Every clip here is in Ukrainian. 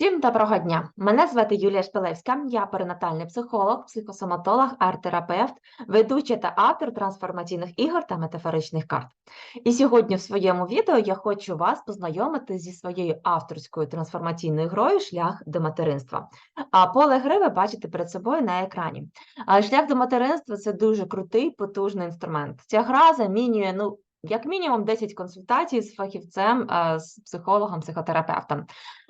Всім доброго дня! Мене звати Юлія Шпилевська, я перинатальний психолог, психосоматолог, арт-терапевт, ведуча та автор трансформаційних ігор та метафоричних карт. І сьогодні в своєму відео я хочу вас познайомити зі своєю авторською трансформаційною грою Шлях до материнства. А поле гри ви бачите перед собою на екрані. Шлях до материнства це дуже крутий, потужний інструмент. Ця гра замінює ну. Як мінімум 10 консультацій з фахівцем, е, з психологом, психотерапевтом.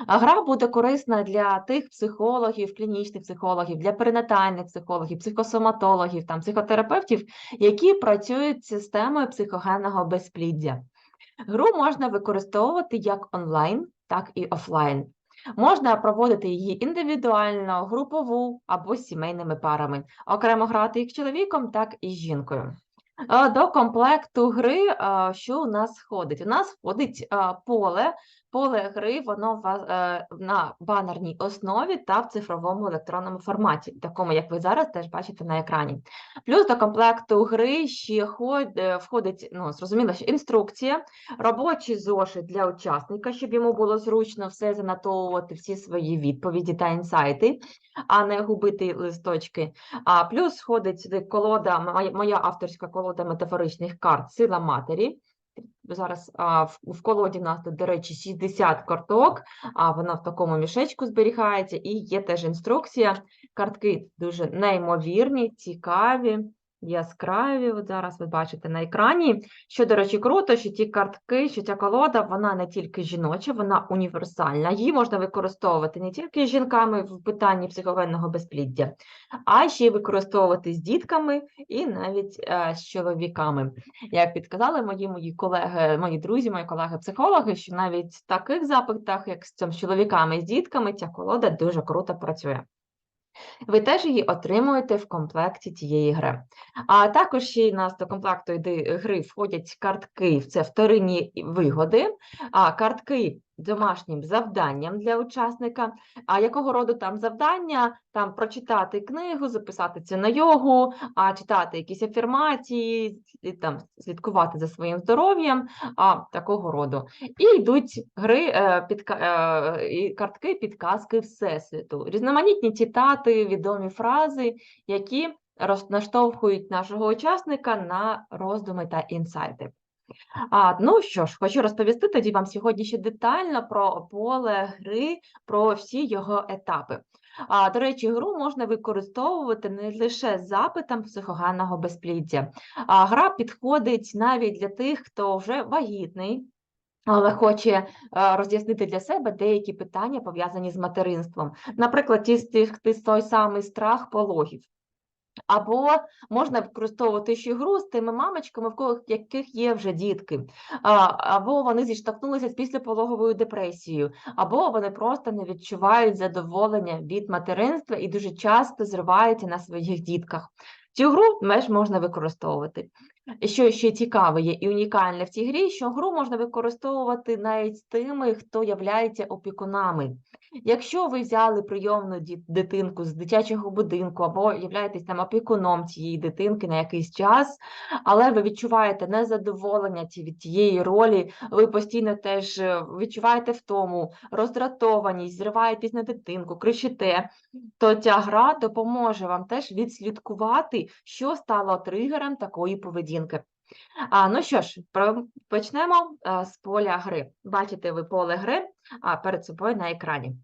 Гра буде корисна для тих психологів, клінічних психологів, для перинатальних психологів, психосоматологів, там, психотерапевтів, які працюють з системою психогенного безпліддя. Гру можна використовувати як онлайн, так і офлайн. Можна проводити її індивідуально, групову або сімейними парами, окремо грати як з чоловіком, так і з жінкою. До комплекту гри, що у нас входить? У нас входить поле. Поле гри, воно е, на банерній основі та в цифровому електронному форматі, такому, як ви зараз теж бачите на екрані. Плюс до комплекту гри ще е, входить, ну, зрозуміло, що інструкція, робочий зошит для учасника, щоб йому було зручно все занотовувати, всі свої відповіді та інсайти, а не губити листочки. А плюс входить колода, моя авторська колода метафоричних карт Сила матері. Зараз а, в, в колоді нас тут, до речі, 60 карток, а вона в такому мішечку зберігається, і є теж інструкція. Картки дуже неймовірні, цікаві, яскраві. От зараз ви бачите на екрані. Що, до речі, круто, що ті картки, що ця колода, вона не тільки жіноча, вона універсальна. Її можна використовувати не тільки з жінками в питанні психогенного безпліддя, а ще й використовувати з дітками і навіть е, з чоловіками. Як підказали мої мої колеги, мої друзі, мої колеги-психологи, що навіть в таких запитах, як з цим чоловіками і з дітками, ця колода дуже круто працює. Ви теж її отримуєте в комплекті цієї гри. А також ще й нас до комплекту гри входять картки, це вторинні вигоди, а картки домашнім завданням для учасника. А якого роду там завдання? Там прочитати книгу, записати це на йогу, а читати якісь афірмації, там слідкувати за своїм здоров'ям, а такого роду. І йдуть гри, е, підка, е, картки, підказки Всесвіту, різноманітні цитати, відомі фрази, які наштовхують нашого учасника на роздуми та інсайти. А, ну що ж, хочу розповісти тоді вам сьогодні ще детально про поле гри, про всі його етапи. А, до речі, гру можна використовувати не лише запитом психогенного безпліддя. А гра підходить навіть для тих, хто вже вагітний. Але хоче роз'яснити для себе деякі питання, пов'язані з материнством. Наприклад, ті- той самий страх пологів. Або можна використовувати ще гру з тими мамочками, в кого яких є вже дітки, або вони зіштовхнулися з післяпологовою депресією, або вони просто не відчувають задоволення від материнства і дуже часто зриваються на своїх дітках. Цю гру меж можна використовувати. Що ще цікаве є і унікальне в цій грі, що гру можна використовувати навіть з тими, хто являється опікунами. Якщо ви взяли прийомну дитинку з дитячого будинку або являєтесь там опікуном цієї дитинки на якийсь час, але ви відчуваєте незадоволення від тієї ролі, ви постійно теж е, відчуваєте втому, роздратованість, зриваєтесь на дитинку, кричите, то ця гра допоможе вам теж відслідкувати, що стало тригером такої поведінки. Ну що ж, почнемо з поля гри. Бачите ви поле гри перед собою на екрані.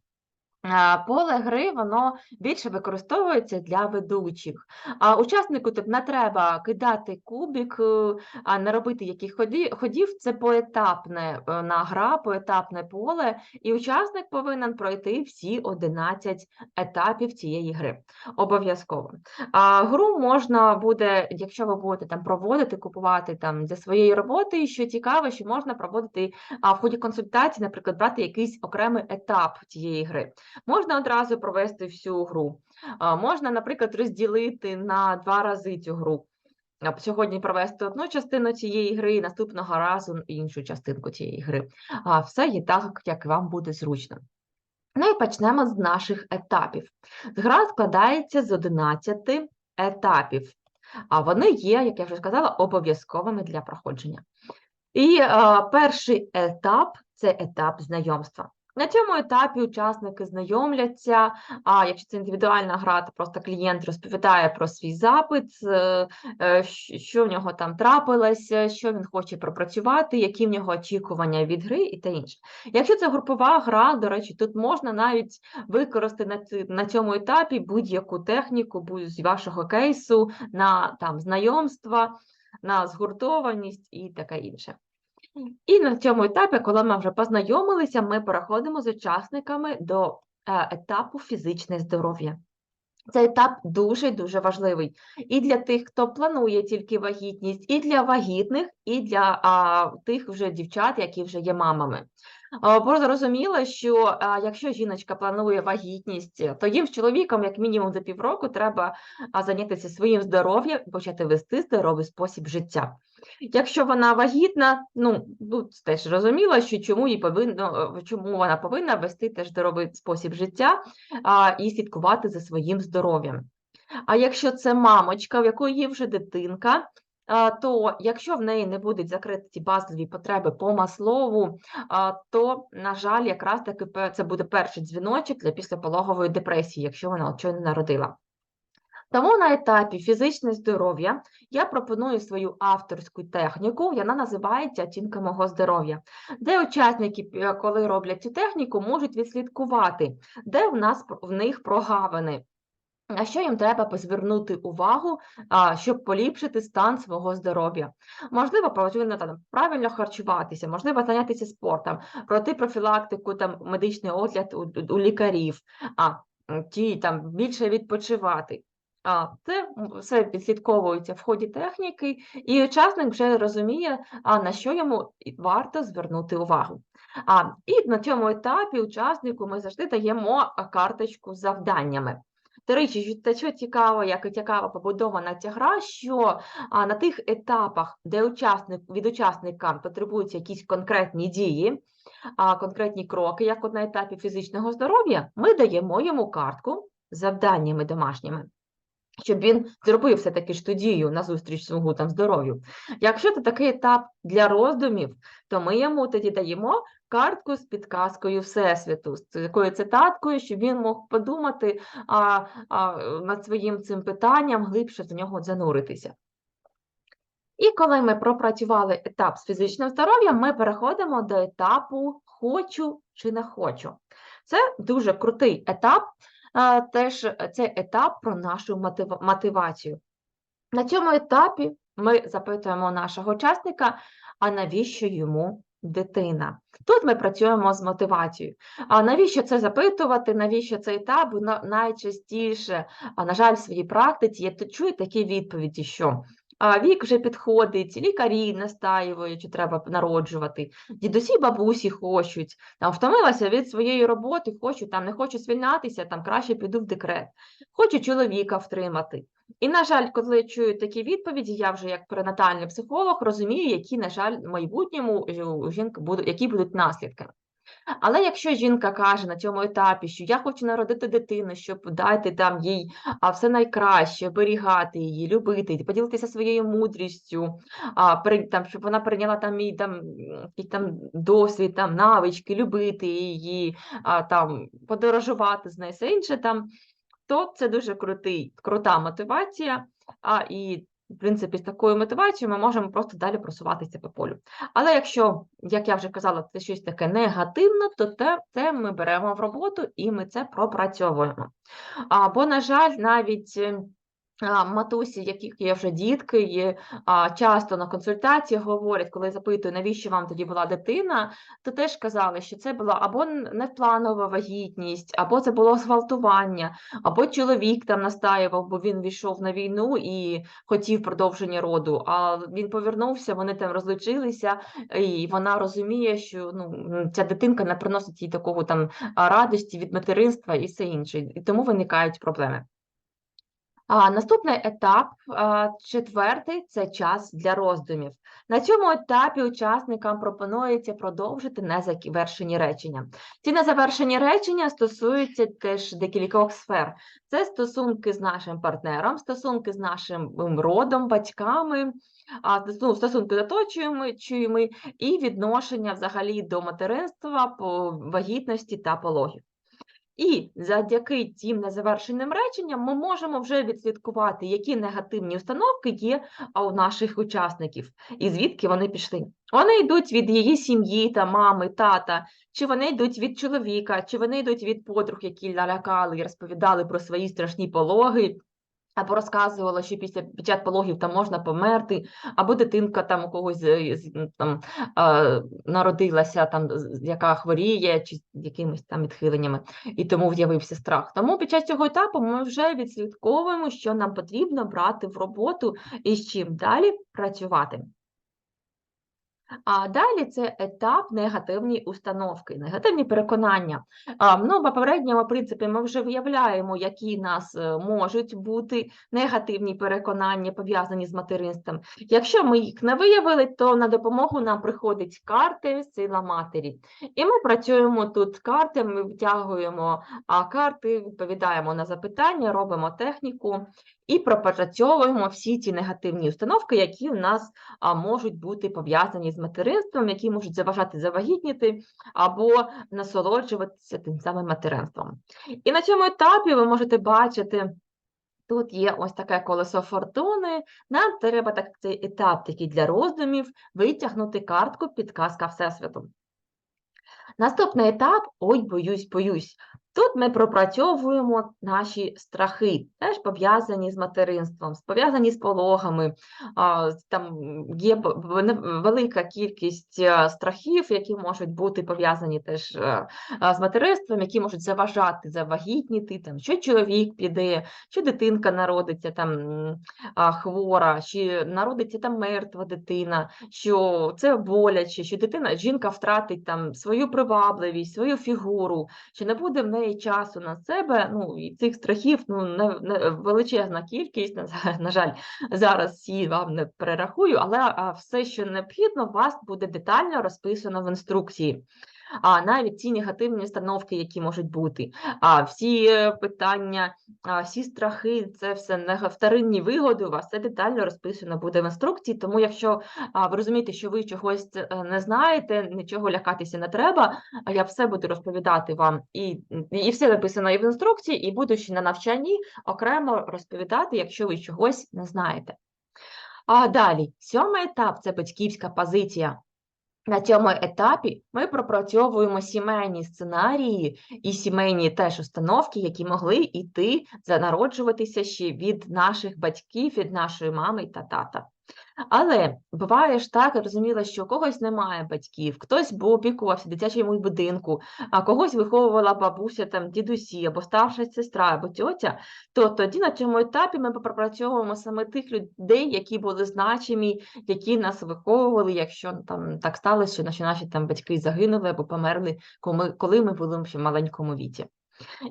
Поле гри воно більше використовується для ведучих. А учаснику тут не треба кидати кубик, е, а не робити яких ході- ходів. Це поетапне е, гра, поетапне поле, і учасник повинен пройти всі 11 етапів цієї гри. Обов'язково. А гру можна буде, якщо ви будете там проводити, купувати там для своєї роботи, що цікаво, що можна проводити а, в ході консультації, наприклад, брати якийсь окремий етап цієї гри. Можна одразу провести всю гру. Можна, наприклад, розділити на два рази цю гру. Сьогодні провести одну частину цієї гри, і наступного разу іншу частинку цієї гри. Все є так, як вам буде зручно. Ну і почнемо з наших етапів. Гра складається з 11 етапів, а вони є, як я вже сказала, обов'язковими для проходження. І е, перший етап це етап знайомства. На цьому етапі учасники знайомляться. А якщо це індивідуальна гра, то просто клієнт розповідає про свій запит, е, що в нього там трапилося, що він хоче пропрацювати, які в нього очікування від гри і те інше. Якщо це групова гра, до речі, тут можна навіть використати на цьому етапі будь-яку техніку будь- з вашого кейсу на там знайомства, на згуртованість і таке інше. І на цьому етапі, коли ми вже познайомилися, ми переходимо з учасниками до е, етапу фізичне здоров'я. Цей етап дуже дуже важливий і для тих, хто планує тільки вагітність, і для вагітних, і для а, тих вже дівчат, які вже є мамами. А, Бо зрозуміло, що а, якщо жіночка планує вагітність, то їм з чоловіком, як мінімум за півроку, треба зайнятися своїм здоров'ям і почати вести здоровий спосіб життя. Якщо вона вагітна, ну тут теж зрозуміло, що чому їй повинно, е, чому вона повинна вести теж здоровий спосіб життя а, і слідкувати за своїм здоров'ям. А якщо це мамочка, в якої є вже дитинка, а, то якщо в неї не будуть закриті базові потреби по маслову, а, то, на жаль, якраз таки це буде перший дзвіночок для післяпологової депресії, якщо вона от щойно народила. Тому на етапі фізичне здоров'я я пропоную свою авторську техніку, вона називається оцінка мого здоров'я, де учасники, е, коли роблять цю техніку, можуть відслідкувати, де в нас в них прогавини. На що їм треба звернути увагу, щоб поліпшити стан свого здоров'я? Можливо, правильно харчуватися, можливо, зайнятися спортом, пройти профілактику, там медичний огляд у- у лікарів, а ті там більше відпочивати. Це все підслідковується в ході техніки, і учасник вже розуміє, на що йому варто звернути увагу. А і на цьому етапі учаснику ми завжди даємо карточку з завданнями. До речі, те, що цікаво, як і цікаво побудована ця гра, що на тих етапах, де учасник від учасника потребуються якісь конкретні дії, конкретні кроки, як от на етапі фізичного здоров'я, ми даємо йому картку з завданнями домашніми. Щоб він зробив все-таки ж ту дію на зустріч свого там здоров'ю. Якщо це такий етап для роздумів, то ми йому тоді даємо картку з підказкою Всесвіту, з такою цитаткою, щоб він мог подумати а, а, над своїм цим питанням, глибше в нього зануритися. І коли ми пропрацювали етап з фізичним здоров'ям, ми переходимо до етапу хочу чи не хочу. Це дуже крутий етап, теж цей етап про нашу мотива- мотивацію. На цьому етапі ми запитуємо нашого учасника, а навіщо йому дитина? Тут ми працюємо з мотивацією. А навіщо це запитувати? Навіщо цей етап? Найчастіше, на жаль, в своїй практиці я чую такі відповіді, що а, вік вже підходить, лікарі настаюють, що треба народжувати, дідусі, бабусі хочуть, там втомилася від своєї роботи, хочу, там не хочу звільнятися, там краще піду в декрет, хочу чоловіка втримати. І, на жаль, коли чую такі відповіді, я вже як перинатальний психолог розумію, які, на жаль, в майбутньому е, жінки будуть, які будуть наслідки. Але якщо жінка каже на цьому етапі, що я хочу народити дитину, щоб дати там їй все найкраще, оберігати її, любити, поділитися своєю мудрістю, там, щоб вона прийняла там мій там, там досвід, там, навички, любити її, там, подорожувати з нею, все інше там, то це дуже крутий, крута мотивація. А, і, в принципі, з такою мотивацією ми можемо просто далі просуватися по полю. Але якщо, як я вже казала, це щось таке негативне, то те, це ми беремо в роботу і ми це пропрацьовуємо. Або, на жаль, навіть. Матусі, яких є вже дітки, є, часто на консультації говорять, коли запитую, навіщо вам тоді була дитина, то теж казали, що це була або н- невпланова вагітність, або це було зґвалтування, або чоловік там настаював, бо він війшов на війну і хотів продовження роду. А він повернувся, вони там розлучилися, і вона розуміє, що ну, ця дитинка не приносить їй такого там радості від материнства і все інше. І тому виникають проблеми. А, наступний етап, четвертий це час для роздумів. На цьому етапі учасникам пропонується продовжити незавершені речення. Ці незавершені речення стосуються теж декількох сфер. Це стосунки з нашим партнером, стосунки з нашим родом, батьками, ну, стосунки з оточуючими і відношення взагалі до материнства, по вагітності та пологів. І завдяки цим незавершеним реченням ми можемо вже відслідкувати, які негативні установки є у наших учасників, і звідки вони пішли. Вони йдуть від її сім'ї, та мами, тата, чи вони йдуть від чоловіка, чи вони йдуть від подруг, які налякали і розповідали про свої страшні пологи. Або розказувала, що після під час пологів там можна померти, або дитинка там у когось м, там народилася, там яка хворіє, чи з якимись там відхиленнями, і тому з'явився страх. Тому під час цього етапу ми вже відслідковуємо, що нам потрібно брати в роботу і з чим далі працювати. А далі це етап негативні установки, негативні переконання. Ну, по попередньому принципі ми вже виявляємо, які нас е, можуть бути негативні переконання, пов'язані з материнством. Якщо ми їх не виявили, то на допомогу нам приходить карти сила матері. І ми працюємо тут з картами, витягуємо карти, відповідаємо на запитання, робимо техніку і пропрацьовуємо всі ті негативні установки, які у нас можуть бути пов'язані з материнством, які можуть заважати завагітніти або насолоджуватися тим самим материнством. І на цьому етапі ви можете бачити. Тут є ось таке колесо фортуни. Нам треба так цей етап такий для роздумів витягнути картку підказка Всесвіту. Наступний етап ой, боюсь, боюсь. Тут ми пропрацьовуємо наші страхи, теж пов'язані з материнством, пов'язані з пологами. Там є велика кількість е, страхів, які можуть бути пов'язані теж е, з материнством, які можуть заважати завагітніти, там, що чоловік піде, що дитинка народиться там хвора, чи народиться там мертва дитина, що це боляче, що дитина, жінка втратить там свою привабливість, свою фігуру, що не буде в неї часу на себе. Ну і цих страхів ну не, не величезна кількість. На, жаль, зараз всі вам не перерахую, але все, що необхідно, у вас буде детально розписано в інструкції. А навіть ці негативні установки, які можуть бути, а всі е, питання, а, всі страхи, це все нега- вторинні вигоди. У вас це детально розписано буде в інструкції. Тому, якщо а, ви розумієте, що ви чогось е, не знаєте, нічого лякатися не треба. Я все буду розповідати вам і, і все написано і в інструкції, і буду ще на навчанні окремо розповідати, якщо ви чогось не знаєте. А далі, сьомий етап це батьківська позиція. На цьому етапі ми пропрацьовуємо сімейні сценарії і сімейні теж установки, які могли йти занароджуватися ще від наших батьків, від нашої мами та тата. Але буває ж так, я розуміла, що когось немає батьків, хтось був опікувався дитячому будинку, а когось виховувала бабуся, там, дідусі, або старша сестра, або тьотя, то тоді на цьому етапі ми пропрацьовуємо саме тих людей, які були значимі, які нас виховували, якщо там так сталося, що наші, наші там батьки загинули або померли, коли ми, були в маленькому віці.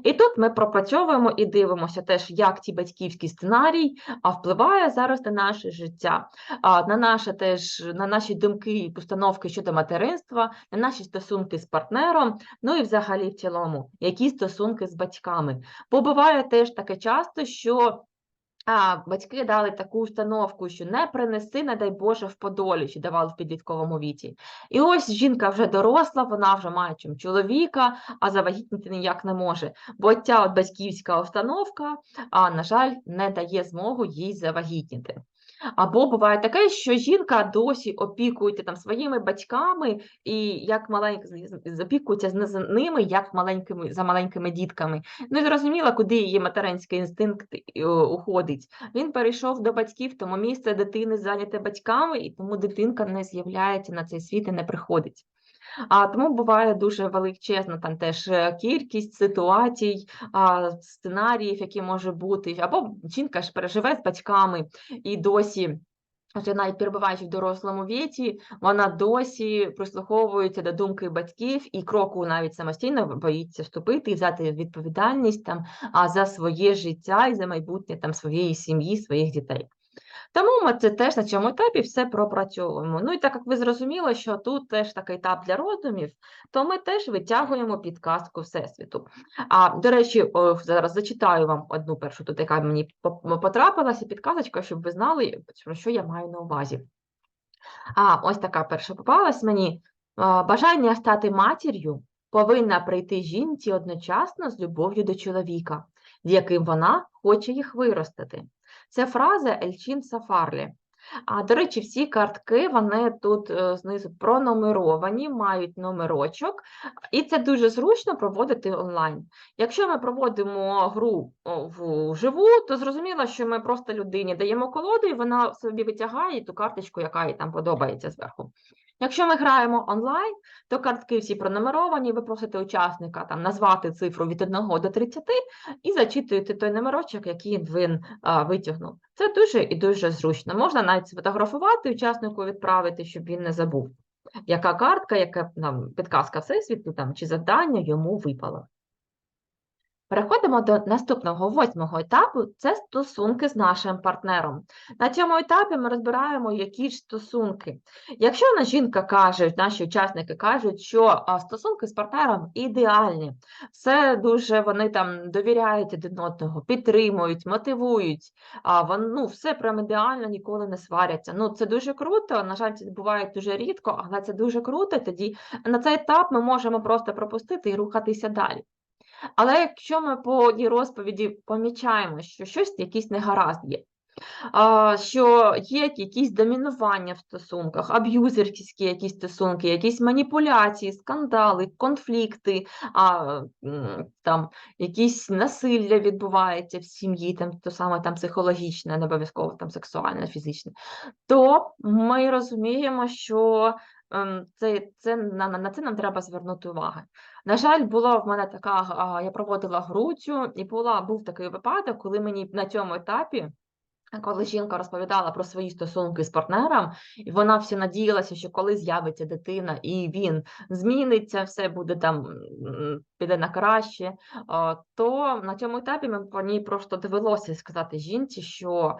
І тут ми пропрацьовуємо і дивимося теж, як ці батьківський сценарій впливає зараз на наше життя, на наше теж на наші думки і постановки щодо материнства, на наші стосунки з партнером, ну і взагалі в цілому, які стосунки з батьками. Бо буває теж таке часто, що батьки дали таку установку, що не принеси, не дай Боже, в подолі, що давали в підлітковому віці. І ось жінка вже доросла, вона вже має чим чоловіка, а завагітніти ніяк не може. Бо ця от батьківська установка, а, на жаль, не дає змогу їй завагітніти. Або буває таке, що жінка досі опікується там своїми батьками і як маленька запікується з з ними, як маленькими за маленькими дітками. Не зрозуміла, куди її материнський інстинкт е, уходить. Він перейшов до батьків, тому місце дитини зайняте батьками, і тому дитинка не з'являється на цей світ і не приходить. А тому буває дуже величезна там теж е, кількість ситуацій, а, сценаріїв, які може бути, або жінка ж переживе з батьками і досі. Адже навіть перебуваючи в дорослому віці, вона досі прислуховується до думки батьків і кроку навіть самостійно боїться вступити і взяти відповідальність там за своє життя і за майбутнє там своєї сім'ї, своїх дітей. Тому ми це теж на цьому етапі все пропрацьовуємо. Ну і так як ви зрозуміли, що тут теж такий етап для роздумів, то ми теж витягуємо підказку Всесвіту. А до речі, зараз зачитаю вам одну першу, тут яка мені потрапилася підказочка, щоб ви знали, про що я маю на увазі. А ось така перша попалась мені. Бажання стати матір'ю повинна прийти жінці одночасно з любов'ю до чоловіка, з яким вона хоче їх виростити. Це фраза Ельчин Сафарлі. А до речі, всі картки вони тут е, знизу пронумеровані, мають номерочок, і це дуже зручно проводити онлайн. Якщо ми проводимо гру вживу, то зрозуміло, що ми просто людині даємо колоду, і вона собі витягає ту карточку, яка їй там подобається зверху. Якщо ми граємо онлайн, то картки всі пронумеровані, ви просите учасника там назвати цифру від 1 до 30 і зачитуєте той номерочок, який він а, витягнув. Це дуже і дуже зручно. Можна навіть сфотографувати учаснику відправити, щоб він не забув, яка картка, яка там підказка всесвіту там чи завдання йому випало. Переходимо до наступного восьмого етапу це стосунки з нашим партнером. На цьому етапі ми розбираємо, які ж стосунки. Якщо на жінка каже, наші учасники кажуть, що стосунки з партнером ідеальні, все дуже вони там довіряють один одного, підтримують, мотивують, а вон, ну, все прям ідеально, ніколи не сваряться. Ну, це дуже круто. На жаль, це буває дуже рідко, але це дуже круто. Тоді на цей етап ми можемо просто пропустити і рухатися далі. Але якщо ми по її розповіді помічаємо, що щось якийсь негаразд є, що є якісь домінування в стосунках, аб'юзерські якісь стосунки, якісь маніпуляції, скандали, конфлікти, а, там, якісь насилля відбувається в сім'ї, там, то саме там психологічне, не обов'язково сексуальне, фізичне, то ми розуміємо, що це, це, на, на це нам треба звернути увагу. На жаль, була в мене така, я проводила гру цю, і була, був такий випадок, коли мені на цьому етапі, коли жінка розповідала про свої стосунки з партнером, і вона всі надіялася, що коли з'явиться дитина і він зміниться, все буде там, піде на краще, то на цьому етапі ми по ній просто довелося сказати жінці, що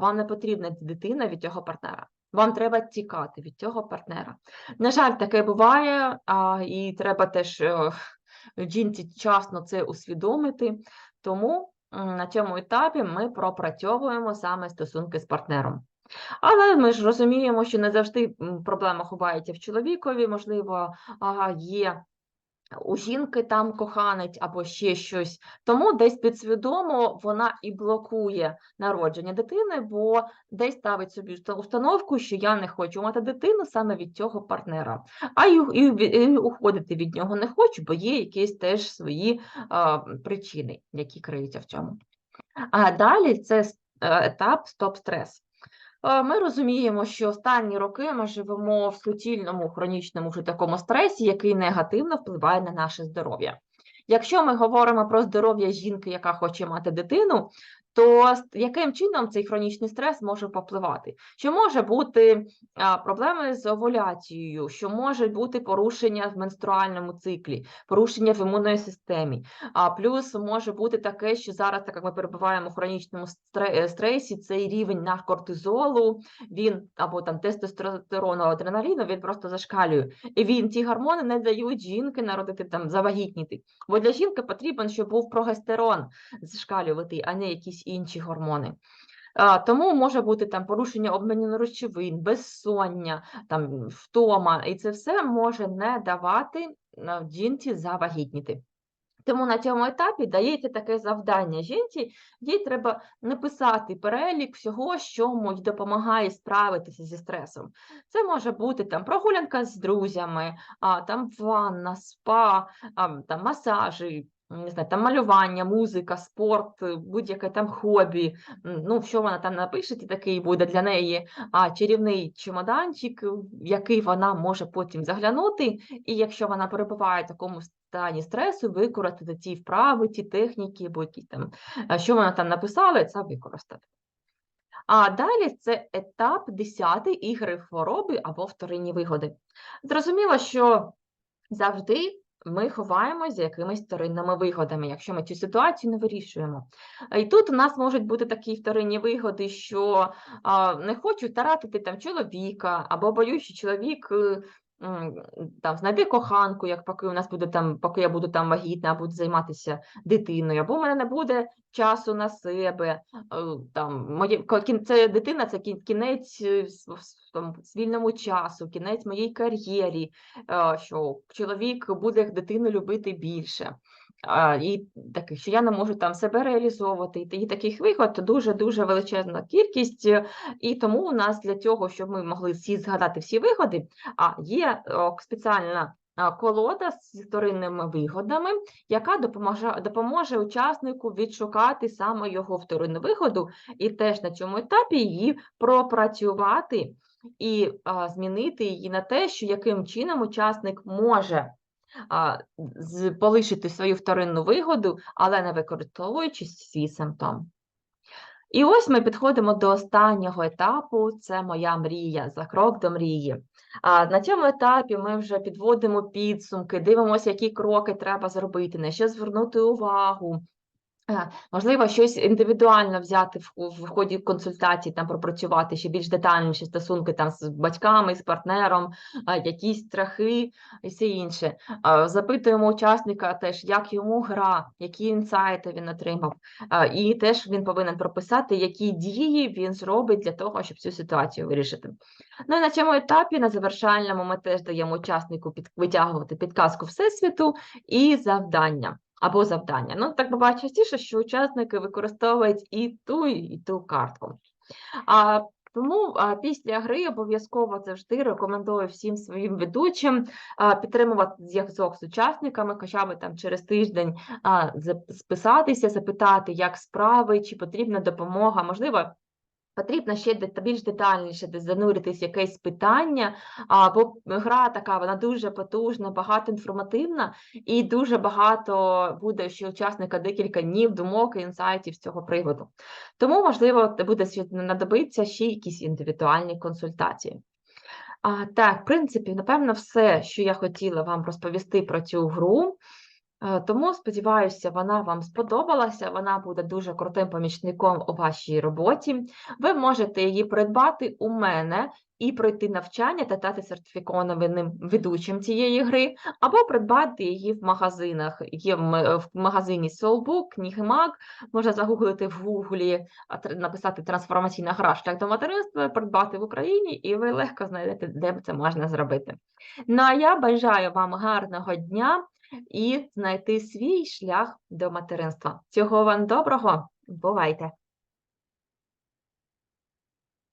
вам не потрібна дитина від цього партнера. Вам треба тікати від цього партнера. На жаль, таке буває, а, і треба теж е, жінці вчасно це усвідомити. Тому на цьому етапі ми пропрацьовуємо саме стосунки з партнером. Але ми ж розуміємо, що не завжди проблема ховається в чоловікові, можливо, є у жінки там коханець або ще щось. Тому десь підсвідомо вона і блокує народження дитини, бо десь ставить собі установку, що я не хочу мати дитину саме від цього партнера. А й, і, і уходити від нього не хочу, бо є якісь теж свої а, причини, які криються в цьому. А далі це е, етап стоп-стрес. Е, Ми розуміємо, що останні роки ми живемо в суцільному хронічному вже такому стресі, який негативно впливає на наше здоров'я. Якщо ми говоримо про здоров'я жінки, яка хоче мати дитину, то яким чином цей хронічний стрес може попливати? Що може бути проблеми з овуляцією, що може бути порушення в менструальному циклі, порушення в імунної системі. А плюс може бути таке, що зараз, так як ми перебуваємо в хронічному е, стресі, цей рівень на кортизолу, він або там тестостерону, адреналіну, він просто зашкалює. І він ці гормони не дають жінки народити там завагітніти. Бо для жінки потрібен, щоб був прогестерон зашкалювати, а не якісь інші гормони. Тому може бути там порушення обміну речовин, безсоння, там втома, і це все може не давати жінці завагітніти. Тому на цьому етапі дається таке завдання жінці, їй треба написати перелік всього, що допомагає справитися зі стресом. Це може бути там прогулянка з друзями, а, там ванна, спа, а, там масажі, не знаю, там малювання, музика, спорт, е, будь-яке там хобі. Ну, що вона там напише, і такий буде для неї а, чарівний чемоданчик, в який вона може потім заглянути. І якщо вона перебуває в такому стані стресу, використати ті вправи, ті техніки, або якісь там, що вона там написала, це використати. А далі це етап 10 ігри хвороби або вторинні вигоди. Зрозуміло, що завжди ми ховаємо за якимись вторинними вигодами, якщо ми цю ситуацію не вирішуємо. І тут у нас можуть бути такі вторинні вигоди, що а, не хочу таратити там чоловіка, або боюсь, що чоловік е, там знайде коханку, як поки у нас буде там, поки я буду там вагітна, буду займатися дитиною, або в мене не буде часу на себе. е, Там моє це дитина, це кінець е, там, вільному часу, кінець моєї кар'єрі, е, що чоловік буде дитину любити більше. А, і таке, що я не можу там себе реалізовувати, і та- і таких вигод дуже дуже величезна кількість. е, І тому у нас для цього, щоб ми могли всі згадати всі вигоди, а є спеціальна колода з вторинними вигодами, яка допоможе, допоможе учаснику відшукати саме його вторинну вигоду, і теж на цьому етапі її пропрацювати і а, змінити її на те, що яким чином учасник може полишити свою вторинну вигоду, але не використовуючи свій симптом. І ось ми підходимо до останнього етапу. Це моя мрія, за крок до мрії. А на цьому етапі ми вже підводимо підсумки, дивимося, які кроки треба зробити, на що звернути увагу. Е, Можливо, щось індивідуально взяти в, в ході консультації, там пропрацювати ще більш детальніші стосунки там з батьками, з партнером, а, якісь страхи і все інше. А, Запитуємо учасника теж, як йому гра, які інсайти він отримав. І теж він повинен прописати, які дії він зробить для того, щоб цю ситуацію вирішити. Ну і на цьому етапі, на завершальному, ми теж даємо учаснику під, витягувати підказку Всесвіту і завдання. Або завдання. Ну, так буває частіше, що учасники використовують і ту, і ту картку. А, тому а, після гри обов'язково завжди рекомендую всім своїм ведучим а, підтримувати зв'язок з учасниками, хоча б там через тиждень а, списатися, запитати, як справи, чи потрібна допомога. Можливо, Потрібно ще більш детальніше зануритись в якесь питання, бо гра така, вона дуже потужна, багато інформативна, і дуже багато буде ще учасника декілька днів, думок і інсайтів з цього приводу. Тому, можливо, буде ще ще якісь індивідуальні консультації. А, так, в принципі, напевно, все, що я хотіла вам розповісти про цю гру. Е, Тому сподіваюся, вона вам сподобалася. Вона буде дуже крутим помічником у вашій роботі. Ви можете її придбати у мене і пройти навчання та стати сертифікованим ведучим цієї гри, або придбати її в магазинах. Є в в магазині Soulbook, Книгмаг. Можна загуглити в Гуглі, написати трансформаційна гра шлях до материнства, придбати в Україні, і ви легко знайдете, де це можна зробити. Ну а я бажаю вам гарного дня і знайти свій шлях до материнства. Цього вам доброго, бувайте!